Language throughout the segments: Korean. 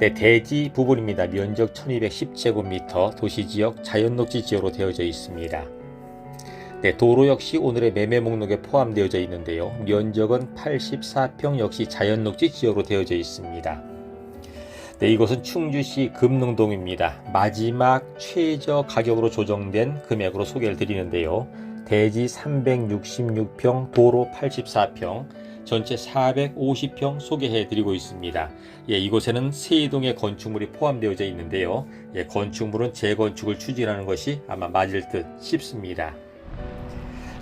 네, 대지 부분입니다. 면적 1210제곱미터 도시지역 자연녹지 지역으로 되어져 있습니다. 네, 도로 역시 오늘의 매매 목록에 포함되어져 있는데요. 면적은 84평 역시 자연녹지 지역으로 되어져 있습니다. 네, 이곳은 충주시 금능동입니다. 마지막 최저 가격으로 조정된 금액으로 소개를 드리는데요. 대지 366평, 도로 84평, 전체 450평 소개해 드리고 있습니다. 예, 이곳에는 세 동의 건축물이 포함되어져 있는데요. 예, 건축물은 재건축을 추진하는 것이 아마 맞을 듯 싶습니다.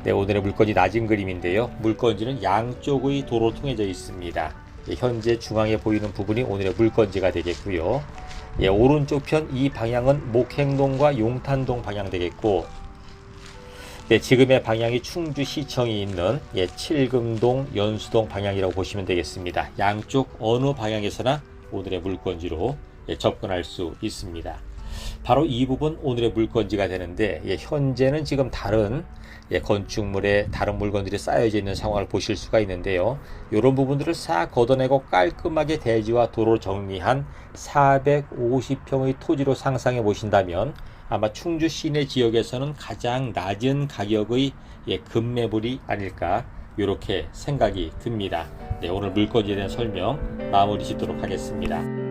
네, 오늘의 물건지 낮은 그림인데요. 물건지는 양쪽의 도로 통해져 있습니다. 예, 현재 중앙에 보이는 부분이 오늘의 물건지가 되겠고요. 예, 오른쪽 편 이 방향은 목행동과 용탄동 방향 되겠고, 네, 지금의 방향이 충주시청이 있는 예, 칠금동, 연수동 방향이라고 보시면 되겠습니다. 양쪽 어느 방향에서나 오늘의 물건지로 예, 접근할 수 있습니다. 바로 이 부분 오늘의 물건지가 되는데 예, 현재는 지금 다른 예, 건축물에 다른 물건들이 쌓여져 있는 상황을 보실 수가 있는데요. 이런 부분들을 싹 걷어내고 깔끔하게 대지와 도로를 정리한 450평의 토지로 상상해 보신다면 아마 충주 시내 지역에서는 가장 낮은 가격의 예, 급매물이 아닐까 이렇게 생각이 듭니다. 네, 오늘 물건지에 대한 설명 마무리 짓도록 하겠습니다.